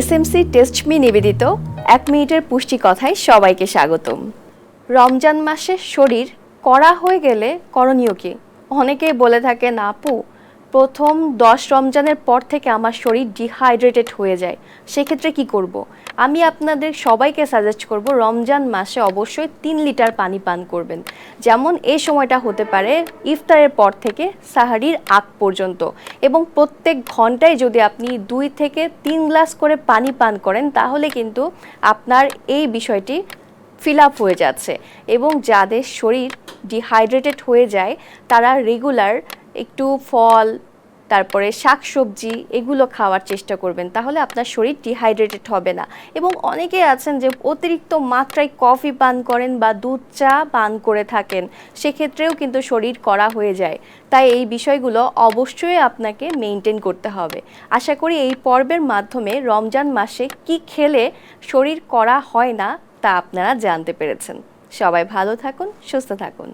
SMC test me নিবেদিত। এক মিনিটের পুষ্টি কথায় সবাইকে স্বাগতম। রমজান মাসে শরীর কড়া হয়ে গেলে করণীয় কি? অনেকেই বলে থাকে না আপু প্রথম দশ রমজানের পর থেকে আমার শরীর ডিহাইড্রেটেড হয়ে যায়। সেক্ষেত্রে কি করব। আমি আপনাদের সবাইকে সাজেস্ট করব, রমজান মাসে অবশ্যই তিন লিটার পানি পান করবেন। যেমন এই সময়টা হতে পারে ইফতারের পর থেকে সাহারির আগ পর্যন্ত। এবং প্রত্যেক ঘন্টায় যদি আপনি দুই থেকে তিন গ্লাস করে পানি পান করেন, তাহলে কিন্তু আপনার এই বিষয়টি ফিল আপ হয়ে যাচ্ছে। এবং যাদের শরীর ডিহাইড্রেটেড হয়ে যায়, তারা রেগুলার একটু ফল, তারপরে শাকসবজি এগুলো খাওয়ার চেষ্টা করবেন, তাহলে আপনার শরীর ডিহাইড্রেটেড হবে না। এবং অনেকে আছেন যে অতিরিক্ত মাত্রায় কফি পান করেন বা দুধ চা পান করে থাকেন, সেক্ষেত্রেও কিন্তু শরীর করা হয়ে যায়। তাই এই বিষয়গুলো অবশ্যই আপনাকে মেনটেন করতে হবে। আশা করি এই পর্বের মাধ্যমে রমজান মাসে কি খেলে শরীর করা হয় না তা আপনারা জানতে পেরেছেন। সবাই ভালো থাকুন, সুস্থ থাকুন।